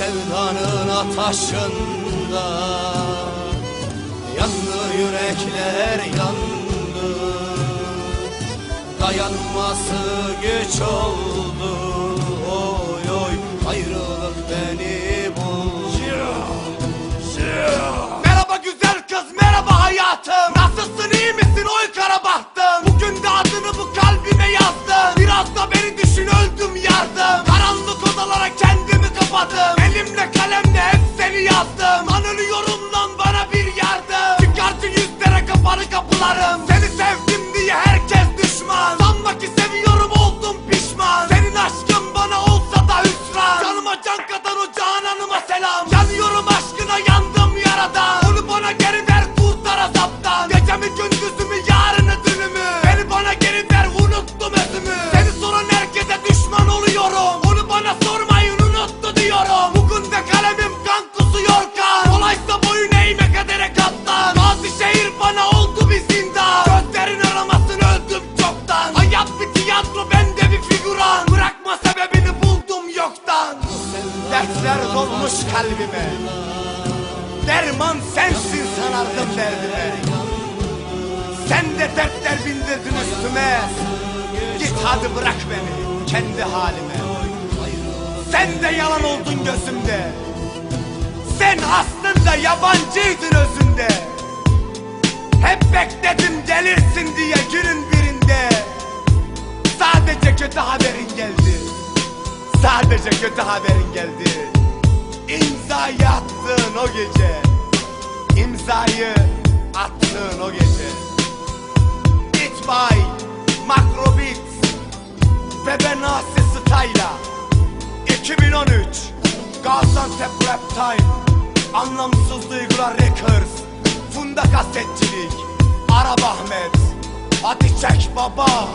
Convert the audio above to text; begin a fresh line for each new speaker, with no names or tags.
sevdanın ataşında. Yandı yürekler yandı. Dayanması güç oldu kapadım Elimle kalemle hep seni yazdım. Anılıyorum kalbime. Derman sensin sanardım derdime. Sen de dertler bindirdin üstüme. Git hadi bırak beni kendi halime. Sen de yalan oldun gözümde. Sen aslında yabancıydın özünde. Hep bekledim gelirsin diye günün birinde. Sadece kötü haberin geldi. Sadece kötü haberin geldi İmzayı attığın o gece. İmzayı attığın o gece. Bit by Makrobit Ve ben Asi Style'a 2013 Gaziantep Rap Time. Anlamsız Duygular Records. Funda Kasetçilik Arap Ahmet Hadi çek baba